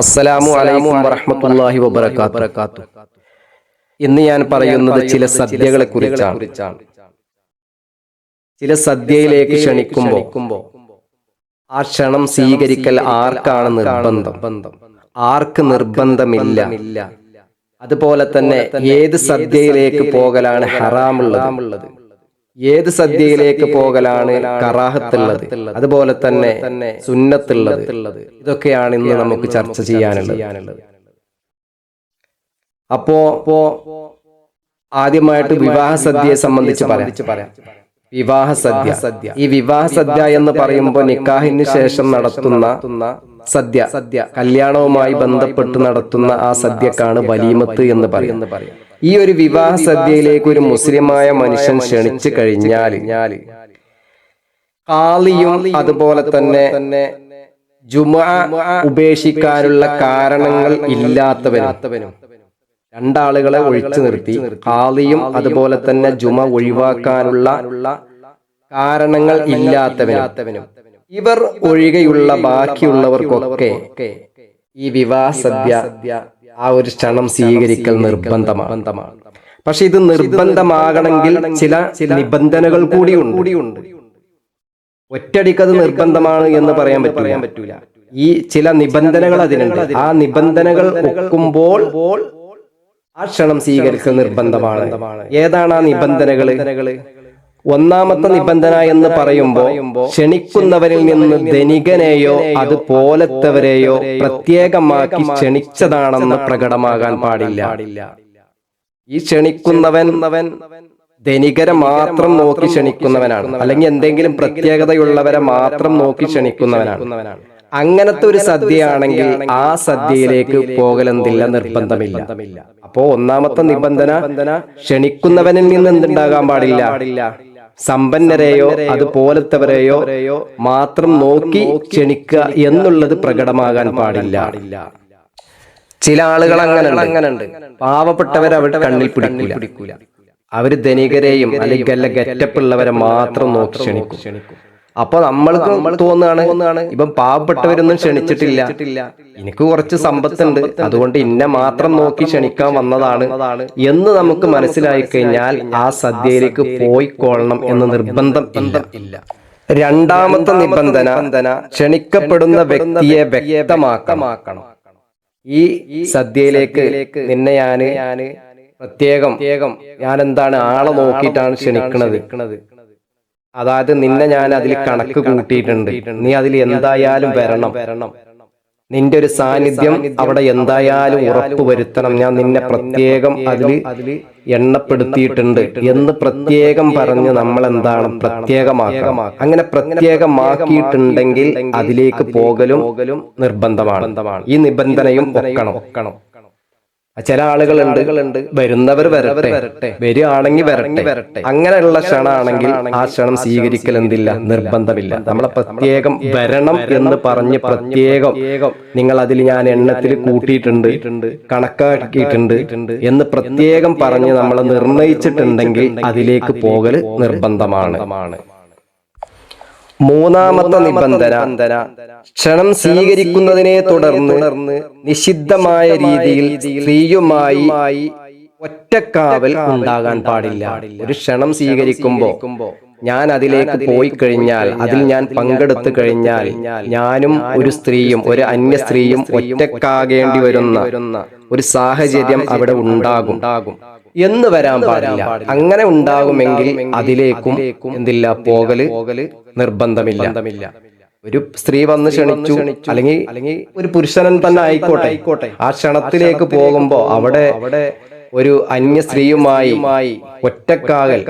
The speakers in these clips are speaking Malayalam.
അസ്സലാമു അലൈക്കും വറഹ്മത്തുള്ളാഹി വബറകാത്തു. ഇന്ന് ഞാൻ പറയുന്നത് ചില സദ്യകളെ കുറിച്ചാണ് ചില സദ്യയിലേക്ക് ക്ഷണിക്കുമ്പോൾ ആ ക്ഷണം സ്വീകരിക്കൽ ആർക്കാണ് നിർബന്ധം? ആർക്ക് നിർബന്ധമില്ല? അതുപോലെ തന്നെ ഏത് സദ്യയിലേക്ക് പോകലാണ് ഹറാമുള്ളത്? ഏത് സദ്യയിലേക്ക് പോകലാണ് കറാഹത്തുള്ളത്? അതുപോലെ തന്നെ സുന്നത്തുള്ളത്. ഇതൊക്കെയാണ് ഇന്ന് നമുക്ക് ചർച്ച ചെയ്യാനുള്ളത്. അപ്പോ അപ്പോ ആദ്യമായിട്ട് വിവാഹ സദ്യയെ സംബന്ധിച്ച് പറയാം. വിവാഹ സദ്യ. സദ്യ. ഈ വിവാഹ സദ്യ എന്ന് പറയുമ്പോൾ നിക്കാഹിന് ശേഷം നടത്തുന്ന സദ്യ. സദ്യ. കല്യാണവുമായി ബന്ധപ്പെട്ട് നടത്തുന്ന ആ സദ്യക്കാണ് വലീമത്ത് എന്ന് പറയുന്നത് ഈ ഒരു വിവാഹ സദ്യയിലേക്ക് ഒരു മുസ്ലിമായ മനുഷ്യൻ ക്ഷണിച്ചു കഴിഞ്ഞാൽ കാളിയും അതുപോലെ തന്നെ ജുമ ഉപേക്ഷിക്കാനുള്ള കാരണങ്ങൾ ഇല്ലാത്തവനും രണ്ടാളുകളെ ഒഴിച്ചു നിർത്തി കാളിയും അതുപോലെ തന്നെ ജുമ ഒഴിവാക്കാനുള്ള കാരണങ്ങൾ ഇല്ലാത്തവനും. ഇവർ ഒഴികെയുള്ള ബാക്കിയുള്ളവർക്കൊക്കെ ഈ വിവാഹ സദ്യ ആ ഒരു ക്ഷണം സ്വീകരിക്കൽ നിർബന്ധമാണ്. പക്ഷെ ഇത് നിർബന്ധമാകണമെങ്കിൽ ചില നിബന്ധനകൾ കൂടി ഉണ്ട് ഒറ്റടിക്കത് നിർബന്ധമാണ് എന്ന് പറയാൻ പറ്റൂല. ഈ ചില നിബന്ധനകൾ അതിനുണ്ട്. ആ നിബന്ധനകൾ ഒക്കുമ്പോൾ ആ ക്ഷണം സ്വീകരിക്കൽ നിർബന്ധമാണ്. ഏതാണ് ആ നിബന്ധനകൾ? ഒന്നാമത്തെ നിബന്ധന എന്ന് പറയുമ്പോൾ ക്ഷണിക്കുന്നവരിൽ നിന്ന് ധനികനെയോ അതുപോലത്തവരെയോ പ്രത്യേകമാക്കി ക്ഷണിച്ചതാണെന്ന് പ്രകടമാകാൻ പാടില്ല. ഈ ക്ഷണിക്കുന്നവൻ ധനികരെ മാത്രം നോക്കി ക്ഷണിക്കുന്നവനാണ്. അല്ലെങ്കിൽ എന്തെങ്കിലും പ്രത്യേകതയുള്ളവരെ മാത്രം നോക്കി ക്ഷണിക്കുന്നവനാണ്. അങ്ങനത്തെ ഒരു സദ്യയാണെങ്കിൽ ആ സദ്യയിലേക്ക് പോകലെന്തില്ല നിർബന്ധമില്ല. അപ്പോ ഒന്നാമത്തെ നിബന്ധന ക്ഷണിക്കുന്നവനിൽ നിന്ന് എന്തുണ്ടാകാൻ പാടില്ല. സമ്പന്നരെയോ അതുപോലത്തവരെയോ മാത്രം നോക്കി ക്ഷണിക്കുക എന്നുള്ളത് പ്രകടമാകാൻ പാടില്ല. ചില ആളുകൾ അങ്ങനെ അങ്ങനെയുണ്ട്. പാവപ്പെട്ടവർ അവരുടെ കണ്ണിൽ പിടിക്കില്ല അവർ ധനികരെയും അല്ലെങ്കിൽ അല്ല ഗെറ്റപ്പുള്ളവരെ മാത്രം നോക്കി ക്ഷണിക്കും. അപ്പൊ നമ്മൾക്ക് തോന്നുകയാണ് ഇപ്പം പാവപ്പെട്ടവരൊന്നും ക്ഷണിച്ചിട്ടില്ല. എനിക്ക് കുറച്ച് സമ്പത്തുണ്ട്. അതുകൊണ്ട് ഇന്നെ മാത്രം നോക്കി ക്ഷണിക്കാൻ വന്നതാണ് എന്ന് നമുക്ക് മനസ്സിലായി കഴിഞ്ഞാൽ ആ സദ്യയിലേക്ക് പോയിക്കൊള്ളണം എന്ന് നിർബന്ധം ഇല്ല. രണ്ടാമത്തെ നിബന്ധന ക്ഷണിക്കപ്പെടുന്ന വ്യക്തിയെ വ്യക്തമാക്കണം. ഈ സദ്യയിലേക്ക് നിന്നെ ഞാൻ ഞാൻ പ്രത്യേകം ഞാൻ എന്താണ് ആളെ നോക്കിയിട്ടാണ് ക്ഷണിക്കണത്? അതായത് നിന്നെ ഞാൻ അതിൽ കണക്ക് കൂട്ടിയിട്ടുണ്ട്. നീ അതിൽ എന്തായാലും വരണം. വരണം. നിന്റെ ഒരു സാന്നിധ്യം അവിടെ എന്തായാലും ഉറപ്പ് വരുത്തണം. ഞാൻ നിന്നെ പ്രത്യേകം അതിൽ എണ്ണപ്പെടുത്തിയിട്ടുണ്ട്. എന്ന് പ്രത്യേകം പറഞ്ഞ് നമ്മൾ എന്താണ് പ്രത്യേകമാക്കണം അങ്ങനെ പ്രത്യേകമാക്കിയിട്ടുണ്ടെങ്കിൽ അതിലേക്ക് പോകലും നിർബന്ധമാണ്. ഈ നിബന്ധനയും ഒക്കണം. ചില ആളുകളുണ്ട്. വരുന്നവർ വരട്ടെ. വരട്ടെ. വരികയാണെങ്കിൽ വരട്ടെ. വരട്ടെ. അങ്ങനെയുള്ള ക്ഷണമാണെങ്കിൽ ആ ക്ഷണം സ്വീകരിക്കൽ എന്തില്ല നിർബന്ധമില്ല. നമ്മളെ പ്രത്യേകം വരണം എന്ന് പറഞ്ഞ് പ്രത്യേകം നിങ്ങൾ അതിൽ ഞാൻ എണ്ണത്തിൽ കൂട്ടിയിട്ടുണ്ട് കണക്കാക്കിയിട്ടുണ്ട് എന്ന് പ്രത്യേകം പറഞ്ഞ് നമ്മൾ നിർണയിച്ചിട്ടുണ്ടെങ്കിൽ അതിലേക്ക് പോകൽ നിർബന്ധമാണ്. മൂന്നാമത്തെ നിബന്ധന. ക്ഷണം സ്വീകരിക്കുന്നതിനെ തുടർന്ന് നിഷിദ്ധമായ രീതിയിൽ സ്ത്രീയുമായി ഒറ്റക്കാവൽ ഉണ്ടാകാൻ പാടില്ല. ഒരു ക്ഷണം സ്വീകരിക്കുമ്പോ ഞാൻ അതിലേക്ക് പോയി കഴിഞ്ഞാൽ അതിൽ ഞാൻ പങ്കെടുത്തു കഴിഞ്ഞാൽ ഞാനും ഒരു സ്ത്രീയും ഒരു അന്യ സ്ത്രീയും ഒറ്റക്കാകേണ്ടി വരുന്ന ഒരു സാഹചര്യം അവിടെ ഉണ്ടാകും. എന്ന് വരാൻ പാടില്ല. അങ്ങനെ ഉണ്ടാകുമെങ്കിൽ അതിലേക്കും എന്തില്ല പോകൽ നിർബന്ധമില്ല. ഒരു സ്ത്രീ വന്ന് ക്ഷണിച്ചു അല്ലെങ്കിൽ അല്ലെങ്കിൽ ഒരു പുരുഷനൻ തന്നെ ആയിക്കോട്ടെ. ആയിക്കോട്ടെ. ആ ക്ഷണത്തിലേക്ക് പോകുമ്പോ അവിടെ അവിടെ ഒരു അന്യ സ്ത്രീയുമായി ഒറ്റക്കാകൽ.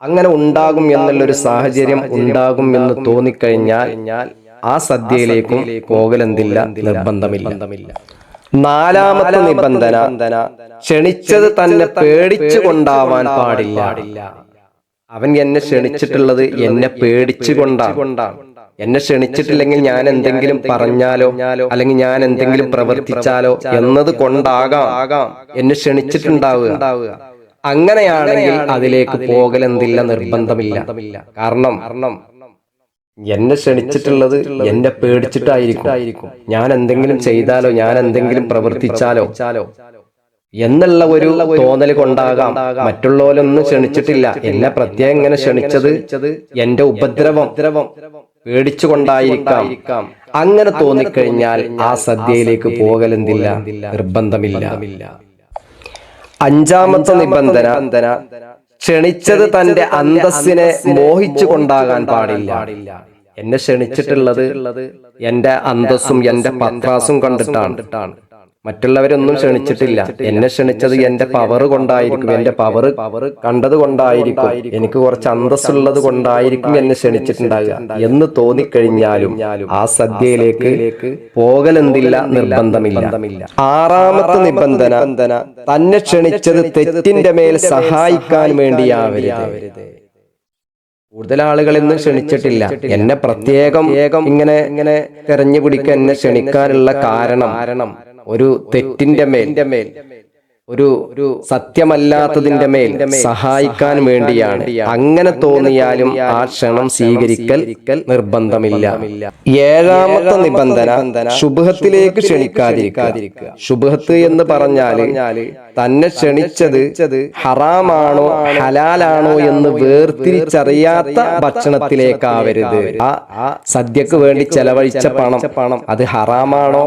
അങ്ങനെ ഉണ്ടാകും എന്നുള്ളൊരു സാഹചര്യം ഉണ്ടാകും എന്ന് തോന്നിക്കഴിഞ്ഞാൽ ആ സദ്യയിലേക്കും പോകലെന്തില്ല നിർബന്ധമില്ല. നാലാമത്തെ നിബന്ധന ക്ഷണിച്ചത് തന്നെ പേടിച്ചു കൊണ്ടാവാൻ പാടില്ല. അവൻ എന്നെ ക്ഷണിച്ചിട്ടുള്ളത് എന്നെ പേടിച്ചു കൊണ്ടാണ് എന്നെ ക്ഷണിച്ചിട്ടില്ലെങ്കിൽ ഞാൻ എന്തെങ്കിലും പറഞ്ഞാലോ? അല്ലെങ്കിൽ ഞാൻ എന്തെങ്കിലും പ്രവർത്തിച്ചാലോ? എന്നത് കൊണ്ടാകാം. ആകാം എന്നെ ക്ഷണിച്ചിട്ടുണ്ടാവുക. അങ്ങനെയാണെങ്കിൽ അതിലേക്ക് പോകലെന്തില്ല നിർബന്ധമില്ല. കാരണം കാരണം എന്നെ ക്ഷണിച്ചിട്ടുള്ളത് എന്നെ പേടിച്ചിട്ടായിരിക്കും. ഞാൻ എന്തെങ്കിലും ചെയ്താലോ ഞാൻ എന്തെങ്കിലും പ്രവർത്തിച്ചാലോ എന്നുള്ള ഒരു തോന്നൽ കൊണ്ടാകാം. മറ്റുള്ളവരൊന്നും ക്ഷണിച്ചിട്ടില്ല. എന്നെ പ്രത്യേകം ഇങ്ങനെ ക്ഷണിച്ചത് എന്റെ ഉപദ്രവം. പേടിച്ചുകൊണ്ടായിരിക്കാം. അങ്ങനെ തോന്നിക്കഴിഞ്ഞാൽ ആ സദ്യയിലേക്ക് പോകലെന്തില്ല നിർബന്ധമില്ല. അഞ്ചാമത്തെ നിബന്ധന ക്ഷണിച്ചത് തന്റെ അന്തസ്സിനെ മോഹിച്ചു കൊണ്ടാകാൻ പാടില്ല. എന്നെ ക്ഷണിച്ചിട്ടുള്ളത് എന്റെ അന്തസ്സും എന്റെ പത്രാസും കണ്ടിട്ടാണ്. മറ്റുള്ളവരൊന്നും ക്ഷണിച്ചിട്ടില്ല. എന്നെ ക്ഷണിച്ചത് എന്റെ പവർ കൊണ്ടായിരിക്കും. എന്റെ പവർ പവർ കണ്ടത് കൊണ്ടായിരിക്കും. എനിക്ക് കുറച്ച് അന്തസ്സുള്ളത് കൊണ്ടായിരിക്കും എന്നെ ക്ഷണിച്ചിട്ടുണ്ടാകുക എന്ന് തോന്നിക്കഴിഞ്ഞാലും ആ സദ്യയിലേക്ക് പോകലെന്തില്ല നിർബന്ധമില്ല. ആറാമത്തെ നിബന്ധന തന്നെ ക്ഷണിച്ചത് തെറ്റിന്റെ മേൽ സഹായിക്കാൻ വേണ്ടിയാവരുത്. കൂടുതൽ ആളുകൾ ഇന്ന് ക്ഷണിച്ചിട്ടില്ല. എന്നെ പ്രത്യേകം ഇങ്ങനെ ഇങ്ങനെ തെരഞ്ഞു പിടിക്കാൻ എന്നെ ക്ഷണിക്കാനുള്ള കാരണം. കാരണം. ഒരു തെറ്റിന്റെ മേൽ. ഒരു ഒരു സത്യമല്ലാത്തതിന്റെ മേൽ സഹായിക്കാൻ വേണ്ടിയാണ്. അങ്ങനെ തോന്നിയാലും ആ ക്ഷണം സ്വീകരിക്കൽ നിർബന്ധമില്ല. ഏഴാമത്തെ നിബന്ധന ശുഭത്തിലേക്ക് ക്ഷണിക്കാതിരിക്കുക. ശുഭത്ത് എന്ന് പറഞ്ഞാൽ തന്നെ ക്ഷണിച്ചത് ഹറാമാണോ ഹലാലാണോ എന്ന് വേർതിരിച്ചറിയാത്ത ഭക്ഷണത്തിലേക്കാവരുത് ആ സദ്യക്ക് വേണ്ടി ചെലവഴിച്ച പണം പണം അത് ഹറാമാണോ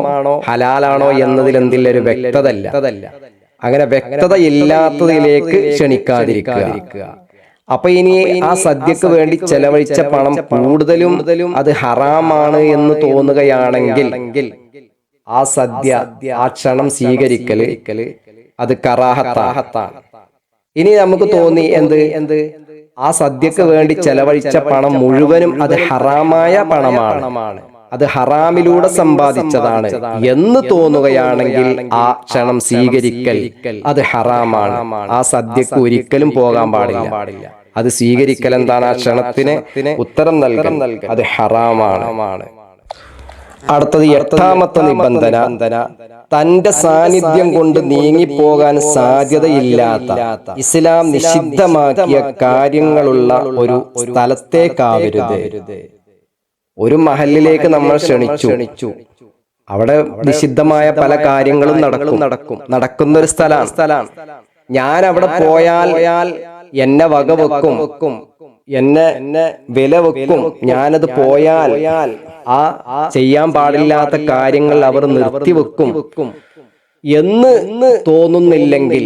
ഹലാലാണോ എന്നതിൽ എന്തില്ല ഒരു വ്യക്തതല്ല. അങ്ങനെ വ്യക്തത ഇല്ലാത്തതിലേക്ക് ക്ഷണിക്കാതിരിക്കുക. അപ്പൊ ഇനി ആ സദ്യക്ക് വേണ്ടി ചെലവഴിച്ച പണം കൂടുതലും അത് ഹറാമാണ് എന്ന് തോന്നുകയാണെങ്കിൽ ആ സദ്യ ആ ക്ഷണം സ്വീകരിക്കൽ അത് കറാഹത്താഹത്താണ് ഇനി നമുക്ക് തോന്നി എന്ത്? എന്ത്? ആ സദ്യക്ക് വേണ്ടി ചെലവഴിച്ച പണം മുഴുവനും അത് ഹറാമായ പണമാണ്. അത് ഹറാമിലൂടെ സമ്പാദിച്ചതാണ് എന്ന് തോന്നുകയാണെങ്കിൽ ആ ക്ഷണം സ്വീകരിക്കൽ അത് ഹറാമാണ്. ആ സദ്യക്ക് ഒരിക്കലും പോകാൻ പാടില്ല. അത് സ്വീകരിക്കൽ എന്താണ് ആ ക്ഷണത്തിന് ഉത്തരം നൽകൽ. അത് ഹറാമാണ്. അടുത്തത് എട്ടാമത്തെ നിബന്ധന. തന്റെ സാന്നിധ്യം കൊണ്ട് നീങ്ങിപ്പോകാൻ സാധ്യതയില്ലാത്ത ഇസ്ലാം നിഷിദ്ധമാക്കിയ കാര്യങ്ങളുള്ള ഒരു സ്ഥലത്തേക്കാവരുത്. ഒരു മഹലിലേക്ക് നമ്മൾ ക്ഷണിച്ചു. ക്ഷണിച്ചു. അവിടെ നിഷിദ്ധമായ പല കാര്യങ്ങളും നടക്കും. നടക്കും. നടക്കുന്ന ഒരു സ്ഥലമാണ് സ്ഥലമാണ് ഞാൻ അവിടെ പോയാൽ എന്നെ വക വെക്കും. എന്നെ എന്നെ വില വെക്കും. ഞാനത് പോയാൽ ആ ചെയ്യാൻ പാടില്ലാത്ത കാര്യങ്ങൾ അവർ നിർത്തി വെക്കും. എന്ന് തോന്നുന്നില്ലെങ്കിൽ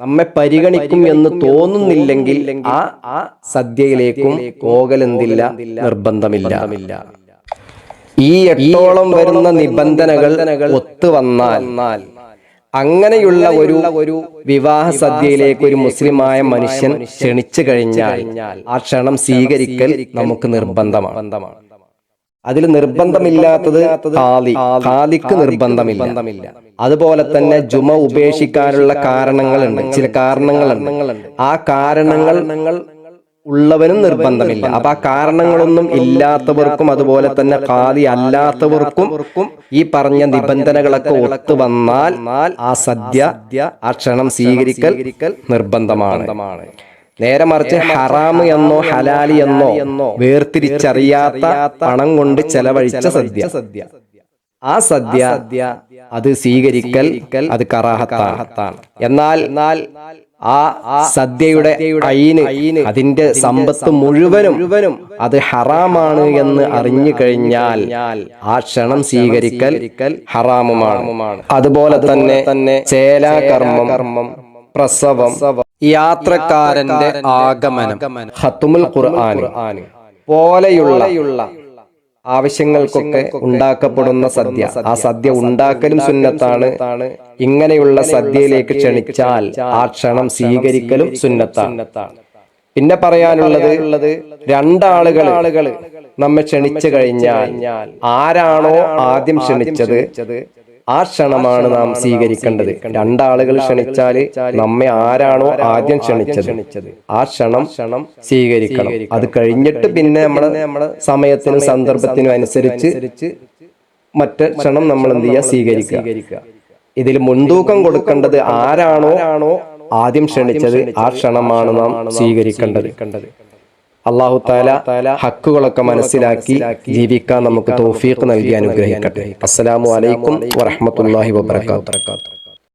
നമ്മെ പരിഗണിക്കും എന്ന് തോന്നുന്നില്ലെങ്കിൽ ആ ആ സദ്യയിലേക്കും പോകലെന്തില്ല നിർബന്ധമില്ല. ഈ എട്ടോളം വരുന്ന നിബന്ധനകൾ ഒത്തു വന്നാൽ അങ്ങനെയുള്ള ഒരു ഒരു വിവാഹ സദ്യയിലേക്ക് ഒരു മുസ്ലിമായ മനുഷ്യൻ ക്ഷണിച്ചു കഴിഞ്ഞാൽ ആ ക്ഷണം സ്വീകരിക്കൽ നമുക്ക് നിർബന്ധമാണ്. അതിൽ നിർബന്ധമില്ലാത്തത് ഖാലി. ഖാലിക്ക് നിർബന്ധമില്ല. അതുപോലെ തന്നെ ജുമ ഉപേക്ഷിക്കാനുള്ള കാരണങ്ങളുണ്ട്. ചില കാരണങ്ങളുണ്ട്. ആ കാരണങ്ങൾ ഉള്ളവനും നിർബന്ധമില്ല. അപ്പൊ ആ കാരണങ്ങളൊന്നും ഇല്ലാത്തവർക്കും അതുപോലെ തന്നെ ഖാദി അല്ലാത്തവർക്കും ഈ പറഞ്ഞ നിബന്ധനകളൊക്കെ ഒത്തു വന്നാൽ ആ സദ്യ ആ ക്ഷണം സ്വീകരിക്കൽ നിർബന്ധമാണ്. നേരെ മറിച്ച് ഹറാമ് എന്നോ ഹലാലി എന്നോ വേർതിരിച്ചറിയാത്ത പണം കൊണ്ട് ചെലവഴിച്ച സദ്യ. സദ്യ. ആ സദ്യ അത് സ്വീകരിക്കൽ അത് കറാഹത്താണ്. എന്നാൽ എന്നാൽ ആ സദ്യയുടെ അയിന് അതിന്റെ സമ്പത്ത് മുഴുവനും അത് ഹറാമാണ് എന്ന് അറിഞ്ഞു കഴിഞ്ഞാൽ ആ ക്ഷണം സ്വീകരിക്കൽ ഹറാമുമാണ്. അതുപോലെ തന്നെ തന്നെ ചേലാകർമ്മം കർമ്മം പ്രസവം യാത്രക്കാരന്റെ ആഗമനം. ഹത്തുമുൽ ഖുർആൻ പോലെയുള്ള ആവശ്യങ്ങൾക്കൊക്കെ ഉണ്ടാക്കപ്പെടുന്ന സദ്യ. ആ സദ്യ ഉണ്ടാക്കലും സുന്നത്താണ്. ഇങ്ങനെയുള്ള സദ്യയിലേക്ക് ക്ഷണിച്ചാൽ ആ ക്ഷണം സ്വീകരിക്കലും സുന്നത്താണ്. പിന്നെ പറയാനുള്ളത് രണ്ടാളുകൾ ആളുകൾ നമ്മെ ക്ഷണിച്ചു കഴിഞ്ഞാൽ ആരാണോ ആദ്യം ക്ഷണിച്ചത്? ആ ക്ഷണമാണ് നാം സ്വീകരിക്കേണ്ടത്. രണ്ടാളുകൾ ക്ഷണിച്ചാൽ നമ്മെ ആരാണോ ആദ്യം ക്ഷണിച്ചത്. ആ ക്ഷണം ക്ഷണം സ്വീകരിക്കണം. അത് കഴിഞ്ഞിട്ട് പിന്നെ നമ്മളെ നമ്മൾ സമയത്തിനും സന്ദർഭത്തിനും അനുസരിച്ച് മറ്റ് ക്ഷണം നമ്മൾ എന്ത് ചെയ്യുക സ്വീകരിക്കുക. ഇതിൽ മുൻതൂക്കം കൊടുക്കേണ്ടത് ആരാണോ ആദ്യം ക്ഷണിച്ചത് ആ ക്ഷണമാണ് നാം സ്വീകരിക്കേണ്ടത്. അള്ളാഹു താല ഹക്കുകളൊക്കെ മനസ്സിലാക്കി ജീവിക്കാൻ നമുക്ക് തൗഫീഖ് നൽകി അനുഗ്രഹിക്കട്ടെ. അസ്സലാമു അലൈക്കും വറഹ്മത്തുള്ളാഹി വബറകാതുഹു.